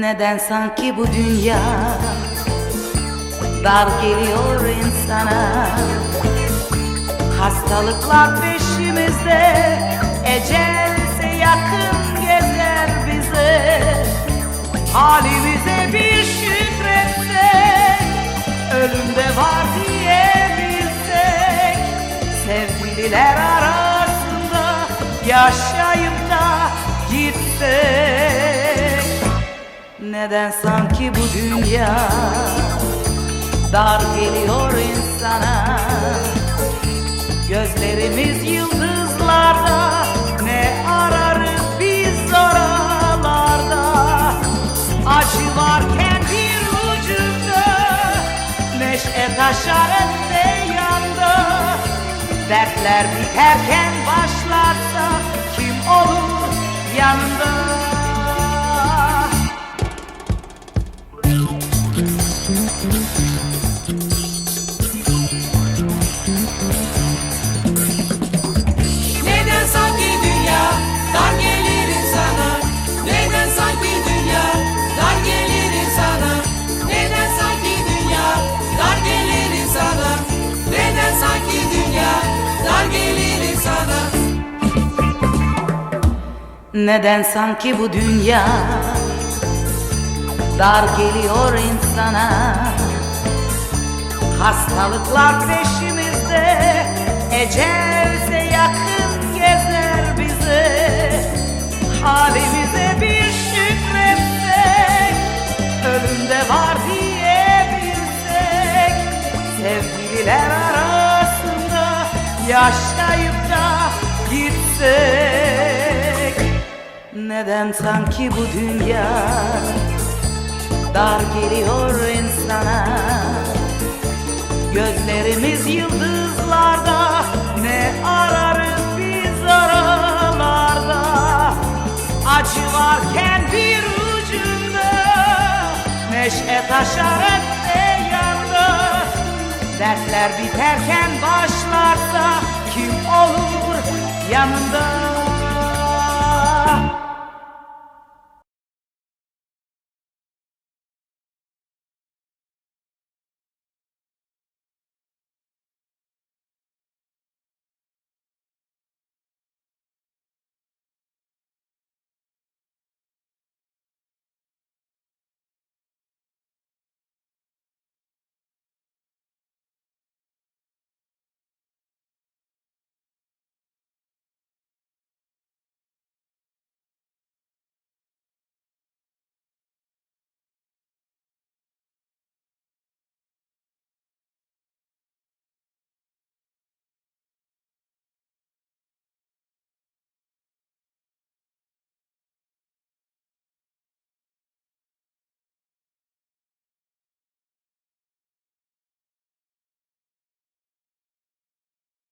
Neden sanki bu dünya dar geliyor insana? Hastalıklar peşimizde Ecelse yakın gezer bize. Halimize bir şükretsek Ölümde var diyebilsek. Sevgililer arasında Yaşayıp da gitsek Neden sanki bu dünya Dar geliyor insana? Gözlerimiz yıldızlarda Ne ararız biz oralarda? Acı varken bir ucunda Neşe taşar önde yanda. Dertler biterken Neden sanki dünya dar gelir insana? Neden sanki dünya dar gelir insana? Neden sanki dünya dar gelir insana? Neden sanki dünya dar gelir insana? Neden sanki bu dünya dar geliyor insana Hastalıklar peşimizde. Ecelse yakın gezer bize Halimize bir şükretsek Ölümde var diyebilsek. Sevgililer arasında Yaşayıp da gitsek. Neden sanki bu dünya Dar geliyor insana Gözlerimiz yıldızlarda Ne ararız biz oralarda Acı varken bir ucunda Neşe taşar öte yanda. Dertler biterken başlarsa Kim olur yanında